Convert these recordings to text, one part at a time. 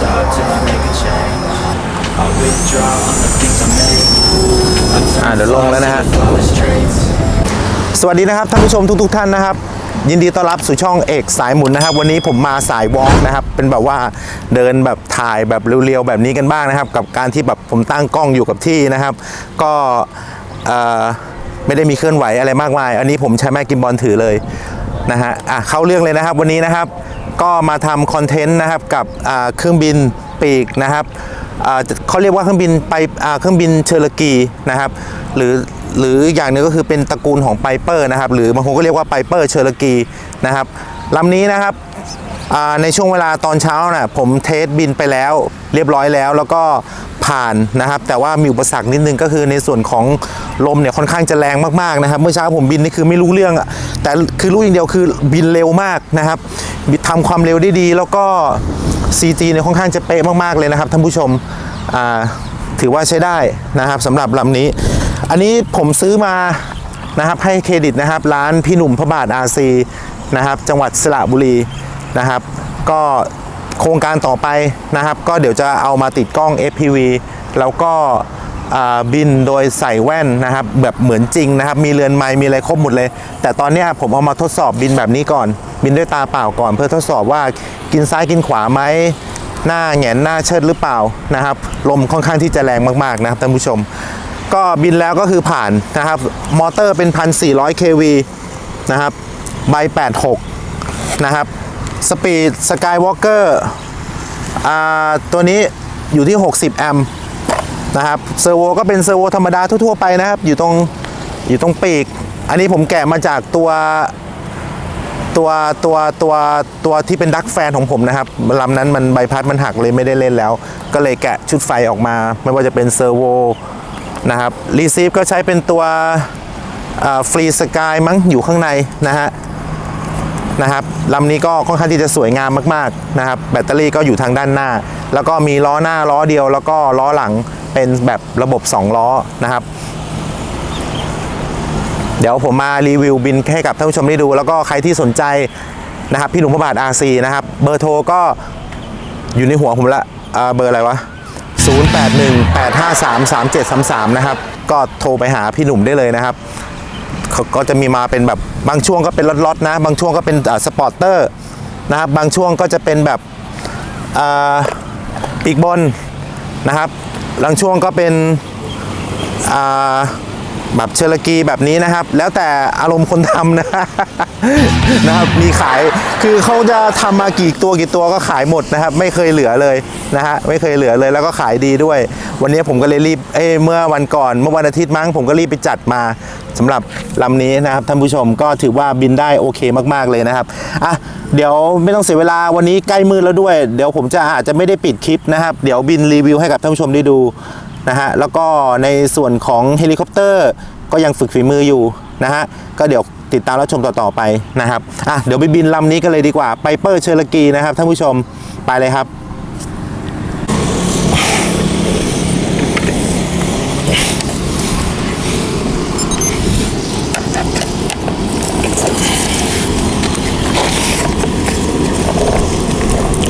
I won't stop till I make a change. I withdraw on the things I make. I turn อ่าเดี๋ยวลงแล้วนะฮะ flaws into flawless traits. สวัสดีนะครับท่านผู้ชมทุกๆท่านนะครับ ยินดีต้อนรับสู่ช่องเอกสายหมุนนะครับ วันนี้ผมมาสายวอล์กนะครับ เป็นแบบว่าเดินแบบถ่ายแบบเรียวๆแบบนี้กันบ้างนะครับ กับการที่แบบผมตั้งกล้องอยู่กับที่นะครับ ก็เอ่อไม่ได้มีเคลื่อนไหวอะไรมากมาย อันนี้ผมใช้แม่กิมบอลถือเลยนะฮะอะเข้าเรื่องเลยนะครับ วันนี้นะครับ ก็มาทำคอนเทนต์นะครับกับเครื่องบินปีกนะครับเขาเรียกว่าเครื่องบินไปเครื่องบินเชอร์กีนะครับหรือหรืออย่างหนึงก็คือเป็นตระกูลของไพเปอร์นะครับหรือบางคนก็เรียกว่าไพเปอร์เชอร์กีนะครับลำนี้นะครับ ในช่วงเวลาตอนเช้านะผมเทสบินไปแล้วเรียบร้อยแล้วแล้วก็ผ่านนะครับแต่ว่ามีอุปสรรคนิดนึงก็คือในส่วนของลมเนี่ยค่อนข้างจะแรงมากๆนะครับ เมื่อเช้าผมบินนี่คือไม่รู้เรื่องอะแต่คือรู้อย่างเดียวคือบินเร็วมากนะครับบินทำความเร็วได้ดี แล้วก็ CG เนี่ยค่อนข้างจะเป๊ะมากๆเลยนะครับท่านผู้ชมถือว่าใช้ได้นะครับสำหรับลำนี้ อันนี้ผมซื้อมานะครับให้เครดิตนะครับ ร้านพี่หนุ่มพระบาทอาซีนะครับจังหวัดสระบุรี นะครับ ก็โครงการต่อไปนะครับ ก็เดี๋ยวจะเอามาติดกล้อง FPV แล้วก็บินโดยใส่แว่นนะครับ แบบเหมือนจริงนะครับ มีเรือนไม้มีอะไรครบหมดเลย แต่ตอนนี้ผมเอามาทดสอบบินแบบนี้ก่อน บินด้วยตาเปล่าก่อนเพื่อทดสอบว่ากินซ้ายกินขวาไหมหน้าแหงนหน้าเชิดหรือเปล่านะครับ ลมค่อนข้างที่จะแรงมากๆนะครับท่านผู้ชม ก็บินแล้วก็คือผ่านนะครับ มอเตอร์เป็น 1,400 kV นะครับ ใบ 86 นะครับ สปีดสกายวอล์กเกอร์ตัวนี้อยู่ที่ 60 แอมป์นะครับเซอร์โวก็เป็นเซอร์โวธรรมดาทั่วๆไปนะครับ อยู่ตรงอยู่ตรงปีก อันนี้ผมแกะมาจากตัวตัวตัวตัวตัวที่เป็นดักแฟนของผมนะครับลำนั้นมันใบพัดมันหักเลยไม่ได้เล่นแล้ว ก็เลยแกะชุดไฟออกมา ไม่ว่าจะเป็นเซอร์โวนะครับรีซีฟก็ใช้เป็นตัวฟรีสกายมั้งอยู่ข้างในนะฮะ นะครับลำนี้ก็ค่อนข้างที่จะสวยงามมากๆนะครับ แบตเตอรี่ก็อยู่ทางด้านหน้า แล้วก็มีล้อหน้าล้อเดียว แล้วก็ล้อหลังเป็นแบบระบบ 2 ล้อนะครับ เดี๋ยวผมมารีวิวบินให้กับท่านผู้ชมได้ดู แล้วก็ใครที่สนใจนะครับพี่หนุ่มพระบาท RC นะครับ เบอร์โทรก็อยู่ในหัวผมละเบอร์อะไรวะ0818533733 นะครับ ก็โทรไปหาพี่หนุ่มได้เลยนะครับ ก็จะมีมาเป็นแบบบางช่วงก็เป็นล็อตๆนะ บางช่วงก็เป็นสปอร์เตอร์นะครับบางช่วงก็จะเป็นแบบปีกบนนะครับบางช่วงก็เป็นอ่า แบบเชลกีแบบนี้นะครับ แล้วแต่อารมณ์คนทำนะนะครับมีขายคือเขาจะทำมากี่ตัวกี่ตัวก็ขายหมดนะครับ ไม่เคยเหลือเลยนะฮะไม่เคยเหลือเลยแล้วก็ขายดีด้วย วันนี้ผมก็เลยรีบเอ้เมื่อวันก่อน เมื่อวันอาทิตย์มั้งผมก็รีบไปจัดมาสำหรับลำนี้นะครับท่านผู้ชมก็ถือว่าบินได้โอเคมากๆเลยนะครับอะเดี๋ยวไม่ต้องเสียเวลาวันนี้ใกล้มืดแล้วด้วย เดี๋ยวผมจะอาจจะไม่ได้ปิดคลิปนะครับ เดี๋ยวบินรีวิวให้กับท่านผู้ชมได้ดู นะฮะแล้วก็ในส่วนของเฮลิคอปเตอร์ก็ยังฝึกฝีมืออยู่นะฮะก็เดี๋ยวติดตามรับชมต่อ ๆ ไปนะครับอะเดี๋ยวไปบินลำนี้กันเลยดีกว่าไปเปอร์เชอร์กีนะครับท่านผู้ชมไปเลยครับ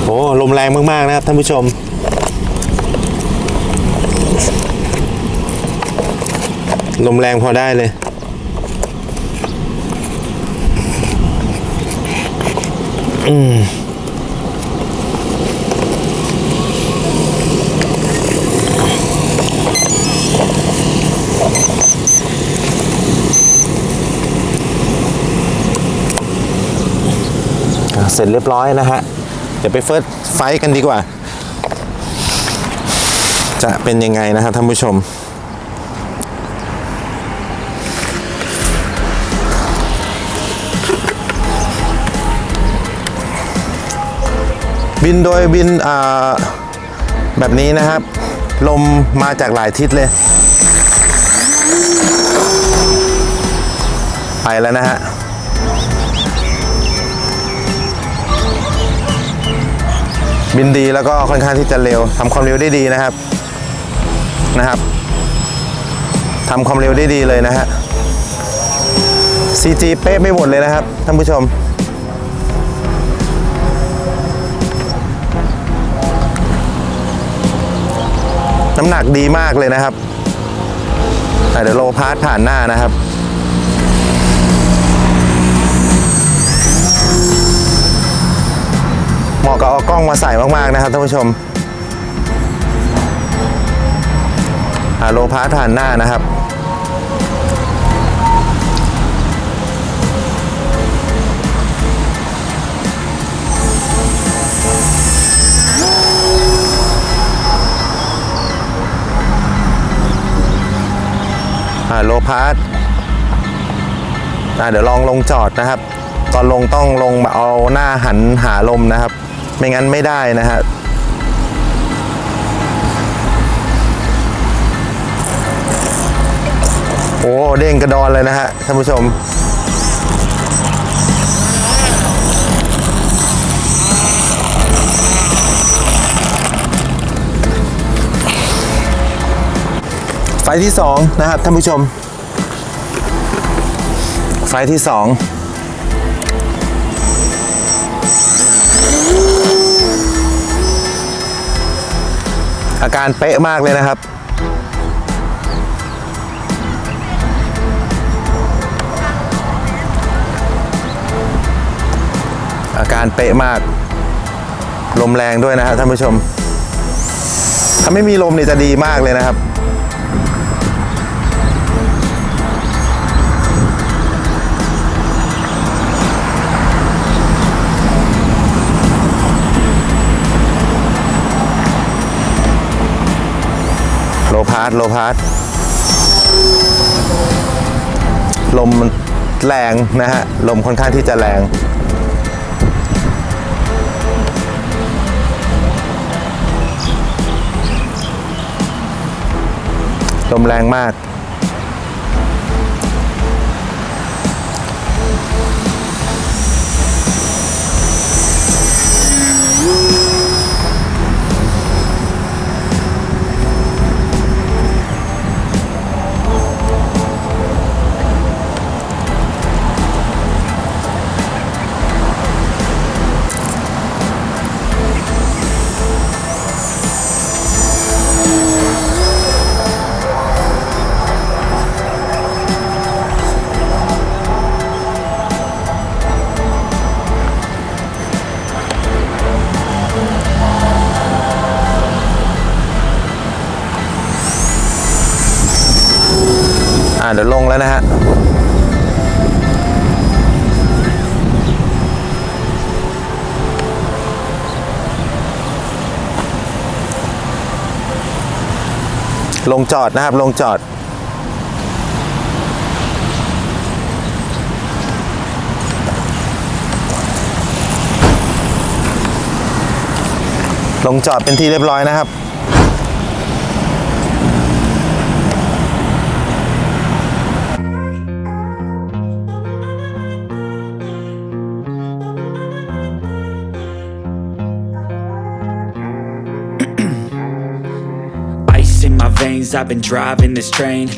โอ้ลมแรงมาก ๆ นะครับท่านผู้ชม ลมแรงพอได้เลย อืมอะเสร็จเรียบร้อยนะฮะ เดี๋ยวไปเฟิร์สไฟท์กันดีกว่า จะเป็นยังไงนะครับท่านผู้ชม บินโดยบินแบบนี้นะครับ ลมมาจากหลายทิศเลย ไปแล้วนะฮะบินดีแล้วก็ค่อนข้างที่จะเร็วทำความเร็วได้ดีนะครับนะครับทำความเร็วได้ดีเลยนะฮะ CG เป๊ะไม่หมดเลยนะครับท่านผู้ชม น้ำหนักดีมากเลยนะครับอ่เดี๋ยวโลพาร์ทผ่านหน้านะครับเหมาะกับเอากล้องมาใส่มากๆนะครับท่านผู้ชมโลพาร์ทผ่านหน้านะครับ โลพาร์ตเดี๋ยวลองลงจอดนะครับ ตอนลงต้องลงแบบเอาหน้าหันหาลมนะครับ ไม่งั้นไม่ได้นะฮะโอ้เด้งกระดอนเลยนะฮะท่านผู้ชม ล์ที่สองนะครับท่านผู้ชม ไฟล์ที่สองอาการเป๊ะมากเลยนะครับ อาการเป๊ะมาก ลมแรงด้วยนะครับท่านผู้ชม ถ้าไม่มีลมเนี่ยจะดีมากเลยนะครับ พาร์ทโลพาร์ทลมมันแรงนะฮะ ลมค่อนข้างที่จะแรงลมแรงมาก เดี๋ยวลงแล้วนะฮะลงจอดนะครับ ลงจอด ลงจอดเป็นที่เรียบร้อยนะครับ I've been driving this train.